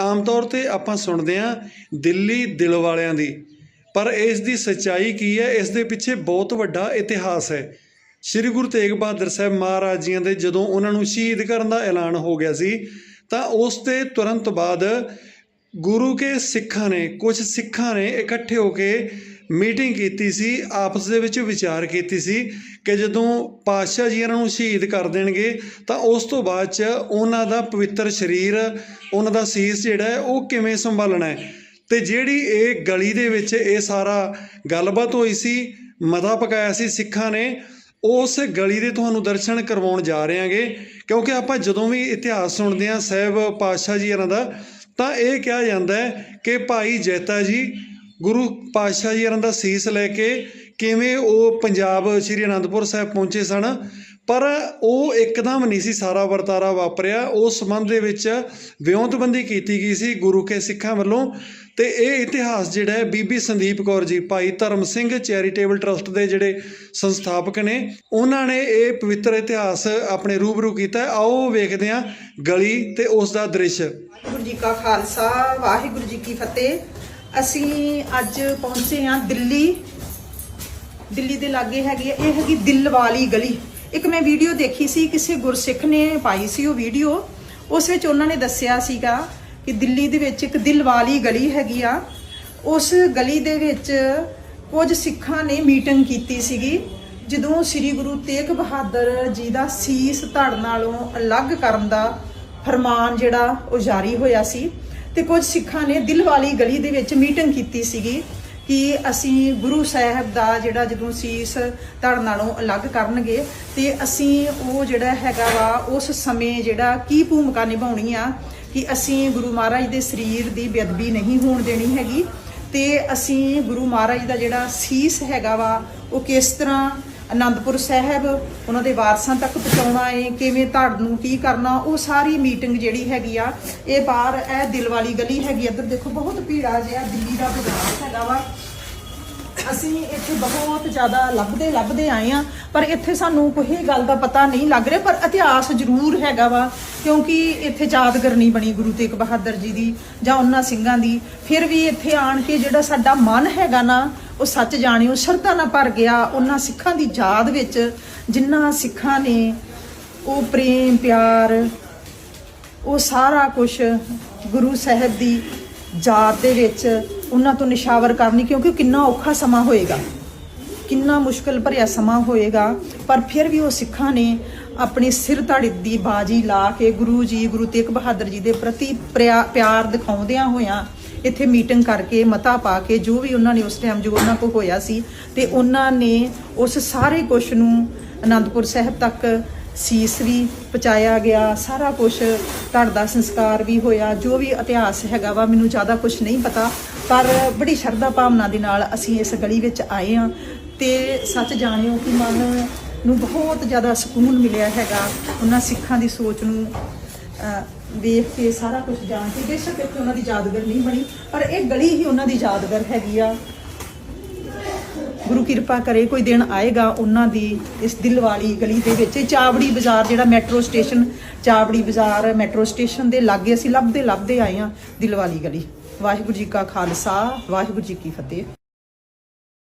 ਆਮ ਤੌਰ ਤੇ ਆਪਾਂ ਸੁਣਦੇ ਹਾਂ ਦਿੱਲੀ ਦਿਲ ਵਾਲਿਆਂ ਦੀ, ਪਰ ਇਸ ਦੀ ਸੱਚਾਈ ਕੀ ਹੈ? ਇਸ ਦੇ ਪਿੱਛੇ ਬਹੁਤ ਵੱਡਾ ਇਤਿਹਾਸ ਹੈ। ਸ੍ਰੀ ਗੁਰੂ ਤੇਗ ਬਹਾਦਰ ਸਾਹਿਬ ਮਹਾਰਾਜ ਜੀਆਂ ਦੇ ਜਦੋਂ ਉਹਨਾਂ ਨੂੰ ਸ਼ਹੀਦ ਕਰਨ ਦਾ ਐਲਾਨ ਹੋ ਗਿਆ ਸੀ, ਤਾਂ ਉਸ ਦੇ ਤੁਰੰਤ ਬਾਅਦ ਗੁਰੂ ਕੇ ਸਿੱਖਾਂ ਨੇ ਕੁਝ ਸਿੱਖਾਂ ਨੇ ਇਕੱਠੇ ਹੋ ਕੇ ਮੀਟਿੰਗ ਕੀਤੀ ਸੀ, ਆਪਸ ਦੇ ਵਿੱਚ ਵਿਚਾਰ ਕੀਤੀ ਸੀ ਕਿ ਜਦੋਂ ਪਾਤਸ਼ਾਹ ਜੀ ਇਹਨਾਂ ਨੂੰ ਸ਼ਹੀਦ ਕਰ ਦੇਣਗੇ, ਤਾਂ ਉਸ ਤੋਂ ਬਾਅਦ ਚ ਉਹਨਾਂ ਦਾ ਪਵਿੱਤਰ ਸਰੀਰ, ਉਹਨਾਂ ਦਾ ਸੀਸ ਜਿਹੜਾ ਹੈ, ਉਹ ਕਿਵੇਂ ਸੰਭਾਲਣਾ ਹੈ? ਤੇ ਜਿਹੜੀ ਇਹ ਗਲੀ ਦੇ ਵਿੱਚ ਇਹ ਸਾਰਾ ਗੱਲਬਾਤ ਹੋਈ ਸੀ, ਮਤਾ ਪਕਾਇਆ ਸੀ ਸਿੱਖਾਂ ਨੇ, ਉਸ ਗਲੀ ਦੇ ਤੁਹਾਨੂੰ ਦਰਸ਼ਨ ਕਰਵਾਉਣ ਜਾ ਰਹੇ ਹਾਂਗੇ ਕਿਉਂਕਿ ਆਪਾਂ ਜਦੋਂ ਵੀ ਇਤਿਹਾਸ ਸੁਣਦੇ ਹਾਂ ਸਾਹਿਬ ਪਾਤਸ਼ਾਹ ਜੀ ਇਹਨਾਂ ਦਾ, ਤਾਂ ਇਹ ਕਿਹਾ ਜਾਂਦਾ ਹੈ ਕਿ ਭਾਈ ਜੈਤਾ ਜੀ ਗੁਰੂ ਪਾਤਸ਼ਾਹ ਜੀ ਇਹਨਾਂ ਦਾ ਸੀਸ ਲੈ ਕੇ ਕਿਵੇਂ ਉਹ ਪੰਜਾਬ ਸ੍ਰੀ ਅਨੰਦਪੁਰ ਸਾਹਿਬ ਪਹੁੰਚੇ ਸਨ। ਪਰ ਉਹ ਇੱਕਦਮ ਨਹੀਂ ਸੀ ਸਾਰਾ ਵਰਤਾਰਾ ਵਾਪਰਿਆ। ਉਸ ਸੰਬੰਧ ਦੇ ਵਿੱਚ ਵਿਉਂਤਬੰਦੀ ਕੀਤੀ ਗਈ ਸੀ ਗੁਰੂ ਕੇ ਸਿੱਖਾਂ ਵੱਲੋਂ ਤੇ ਇਹ ਇਤਿਹਾਸ ਜਿਹੜਾ ਹੈ ਬੀਬੀ ਸੰਦੀਪ ਕੌਰ ਜੀ, ਭਾਈ ਧਰਮ ਸਿੰਘ ਚੈਰੀਟੇਬਲ ਟਰਸਟ ਦੇ ਜਿਹੜੇ ਸੰਸਥਾਪਕ ਨੇ, ਉਹਨਾਂ ਨੇ ਇਹ ਪਵਿੱਤਰ ਇਤਿਹਾਸ ਆਪਣੇ ਰੂਬਰੂ ਕੀਤਾ। ਆਓ ਵੇਖਦੇ ਹਾਂ ਗਲੀ ਤੇ ਉਸ ਦਾ ਦ੍ਰਿਸ਼। ਵਾਹਿਗੁਰੂ ਜੀ ਕਾ ਖਾਲਸਾ, ਵਾਹਿਗੁਰੂ ਜੀ ਕੀ ਫਤਿਹ। ਅਸੀਂ ਅੱਜ ਪਹੁੰਚੇ ਹਾਂ ਦਿੱਲੀ। ਦਿੱਲੀ ਦੇ ਲਾਗੇ ਹੈਗੀ ਆ, ਇਹ ਹੈਗੀ ਦਿਲ ਵਾਲੀ ਗਲੀ। ਇੱਕ ਮੈਂ ਵੀਡੀਓ ਦੇਖੀ ਸੀ, ਕਿਸੇ ਗੁਰਸਿੱਖ ਨੇ ਪਾਈ ਸੀ ਉਹ ਵੀਡੀਓ। ਉਸ ਵਿੱਚ ਉਹਨਾਂ ਨੇ ਦੱਸਿਆ ਸੀਗਾ ਕਿ ਦਿੱਲੀ ਦੇ ਵਿੱਚ ਇੱਕ ਦਿਲ ਵਾਲੀ ਗਲੀ ਹੈਗੀ ਆ। ਉਸ ਗਲੀ ਦੇ ਵਿੱਚ ਕੁਝ ਸਿੱਖਾਂ ਨੇ ਮੀਟਿੰਗ ਕੀਤੀ ਸੀਗੀ, ਜਦੋਂ ਸ੍ਰੀ ਗੁਰੂ ਤੇਗ ਬਹਾਦਰ ਜੀ ਦਾ ਸੀਸ ਧੜ ਨਾਲੋਂ ਅਲੱਗ ਕਰਨ ਦਾ ਫਰਮਾਨ ਜਿਹੜਾ ਉਹ ਜਾਰੀ ਹੋਇਆ ਸੀ। ਤੇ ਕੁਝ ਸਿੱਖਾਂ ਨੇ ਦਿਲ ਵਾਲੀ ਗਲੀ ਦੇ ਵਿੱਚ ਮੀਟਿੰਗ ਕੀਤੀ ਸੀਗੀ ਕਿ ਅਸੀਂ ਗੁਰੂ ਸਾਹਿਬ ਦਾ ਜਿਹੜਾ ਜਦੋਂ ਸੀਸ ਧੜ ਨਾਲੋਂ ਅਲੱਗ ਕਰਨਗੇ ਤੇ ਅਸੀਂ ਉਹ ਜਿਹੜਾ ਹੈਗਾ ਵਾ, ਉਸ ਸਮੇਂ ਜਿਹੜਾ ਕੀ ਭੂਮਿਕਾ ਨਿਭਾਉਣੀ ਆ ਕਿ ਅਸੀਂ ਗੁਰੂ ਮਹਾਰਾਜ ਦੇ ਸਰੀਰ ਦੀ ਬੇਅਦਬੀ ਨਹੀਂ ਹੋਣ ਦੇਣੀ ਹੈਗੀ ਤੇ ਅਸੀਂ ਗੁਰੂ ਮਹਾਰਾਜ ਦਾ ਜਿਹੜਾ ਸੀਸ ਹੈਗਾ ਵਾ, ਉਹ ਕਿਸ ਤਰ੍ਹਾਂ ਅਨੰਦਪੁਰ ਸਾਹਿਬ, ਉਹਨਾਂ ਦੇ ਵਾਰਸਾਂ ਤੱਕ ਪਹੁੰਚਾਉਣਾ ਹੈ ਕਿਵੇਂ ਧੜ ਨੂੰ ਕੀ ਕਰਨਾ, ਉਹ ਸਾਰੀ ਮੀਟਿੰਗ ਜਿਹੜੀ ਹੈਗੀ ਆ, ਇਹ ਬਾਹਰ, ਇਹ ਦਿਲ ਵਾਲੀ ਗਲੀ ਹੈਗੀ, ਇੱਧਰ ਦੇਖੋ, ਬਹੁਤ ਭੀੜਾ ਜਿਹਾ ਦਿੱਲੀ ਦਾ ਬਾਜ਼ਾਰ ਹੈਗਾ ਵਾ। ਅਸੀਂ ਇੱਥੇ ਬਹੁਤ ਜ਼ਿਆਦਾ ਲੱਭਦੇ ਲੱਭਦੇ ਆਏ ਆ ਪਰ ਇੱਥੇ ਸਾਨੂੰ ਕੋਈ ਗੱਲ ਦਾ ਪਤਾ ਨਹੀਂ ਲੱਗ ਰਿਹਾ, ਪਰ ਇਤਿਹਾਸ ਜ਼ਰੂਰ ਹੈਗਾ ਵਾ, ਕਿਉਂਕਿ ਇੱਥੇ ਯਾਦਗਾਰ ਨਹੀਂ ਬਣੀ ਗੁਰੂ ਤੇਗ ਬਹਾਦਰ ਜੀ ਦੀ ਜਾਂ ਉਹਨਾਂ ਸਿੰਘਾਂ ਦੀ। ਫਿਰ ਵੀ ਇੱਥੇ ਆਣ ਕੇ ਜਿਹੜਾ ਸਾਡਾ ਮਨ ਹੈਗਾ ਨਾ ਉਹ ਸੱਚ ਜਾਣਿਓ ਸ਼ਰਧਾ ਨਾਲ ਭਰ ਗਿਆ, ਉਹਨਾਂ ਸਿੱਖਾਂ ਦੀ ਯਾਦ ਵਿੱਚ ਜਿਨ੍ਹਾਂ ਸਿੱਖਾਂ ਨੇ ਉਹ ਪ੍ਰੇਮ, ਪਿਆਰ, ਉਹ ਸਾਰਾ ਕੁਝ ਗੁਰੂ ਸਾਹਿਬ ਦੀ ਯਾਦ ਦੇ ਵਿੱਚ ਉਹਨਾਂ ਤੋਂ ਨਿਸ਼ਾਵਰ ਕਰਨੀ, ਕਿਉਂਕਿ ਕਿੰਨਾ ਔਖਾ ਸਮਾਂ ਹੋਏਗਾ, ਕਿੰਨਾ ਮੁਸ਼ਕਲ ਭਰਿਆ ਸਮਾਂ ਹੋਏਗਾ, ਪਰ ਫਿਰ ਵੀ ਉਹ ਸਿੱਖਾਂ ਨੇ ਆਪਣੀ ਸਿਰ ਧੜ ਦੀ ਬਾਜੀ ਲਾ ਕੇ ਗੁਰੂ ਜੀ, ਗੁਰੂ ਤੇਗ ਬਹਾਦਰ ਜੀ ਦੇ ਪ੍ਰਤੀ ਪ੍ਰਿਆ- ਪਿਆਰ ਦਿਖਾਉਂਦਿਆਂ ਹੋਇਆਂ ਇੱਥੇ ਮੀਟਿੰਗ ਕਰਕੇ ਮਤਾ ਪਾ ਕੇ ਜੋ ਵੀ ਉਹਨਾਂ ਨੇ ਉਸ ਟਾਈਮ ਜੋ ਉਹਨਾਂ ਕੋਲ ਹੋਇਆ ਸੀ ਤੇ ਉਹਨਾਂ ਨੇ ਉਸ ਸਾਰੇ ਕੁਛ ਨੂੰ ਅਨੰਦਪੁਰ ਸਾਹਿਬ ਤੱਕ ਸੀਸ ਵੀ ਪਹੁੰਚਾਇਆ ਗਿਆ, ਸਾਰਾ ਕੁਝ ਧੜ ਦਾ ਸੰਸਕਾਰ ਵੀ ਹੋਇਆ, ਜੋ ਵੀ ਇਤਿਹਾਸ ਹੈਗਾ ਵਾ ਮੈਨੂੰ ਜ਼ਿਆਦਾ ਕੁਝ ਨਹੀਂ ਪਤਾ, ਪਰ ਬੜੀ ਸ਼ਰਧਾ ਭਾਵਨਾ ਦੇ ਨਾਲ ਅਸੀਂ ਇਸ ਗਲੀ ਵਿੱਚ ਆਏ ਹਾਂ ਤੇ ਸੱਚ ਜਾਣਿਓ ਕਿ ਮਨ ਨੂੰ ਬਹੁਤ ਜ਼ਿਆਦਾ ਸਕੂਨ ਮਿਲਿਆ ਹੈਗਾ ਉਹਨਾਂ ਸਿੱਖਾਂ ਦੀ ਸੋਚ ਨੂੰ ਅਹ, ਵੇਖ ਕੇ ਸਾਰਾ ਕੁਝ ਜਾਣ ਕੇ ਬੇਸ਼ੱਕ ਇੱਥੇ ਉਹਨਾਂ ਦੀ ਯਾਦਗਾਰ ਨਹੀਂ ਬਣੀ ਪਰ ਇਹ ਗਲੀ ਹੀ ਉਹਨਾਂ ਦੀ ਯਾਦਗਾਰ ਹੈਗੀ ਆ। ਗੁਰੂ ਕਿਰਪਾ ਕਰੇ ਕੋਈ ਦਿਨ ਆਏਗਾ ਉਹਨਾਂ ਦੀ ਇਸ ਦਿਲ ਵਾਲੀ ਗਲੀ ਦੇ ਵਿੱਚ। ਇਹ ਚਾਵੜੀ ਬਾਜ਼ਾਰ ਜਿਹੜਾ ਮੈਟਰੋ ਸਟੇਸ਼ਨ ਚਾਵੜੀ ਬਾਜ਼ਾਰ ਮੈਟਰੋ ਸਟੇਸ਼ਨ ਦੇ ਲਾਗੇ ਅਸੀਂ ਲੱਭਦੇ ਲੱਭਦੇ ਆਏ ਹਾਂ ਦਿਲ ਵਾਲੀ ਗਲੀ। ਵਾਹਿਗੁਰੂ ਜੀ ਕਾ ਖਾਲਸਾ ਵਾਹਿਗੁਰੂ ਜੀ ਕੀ ਫਤਿਹ।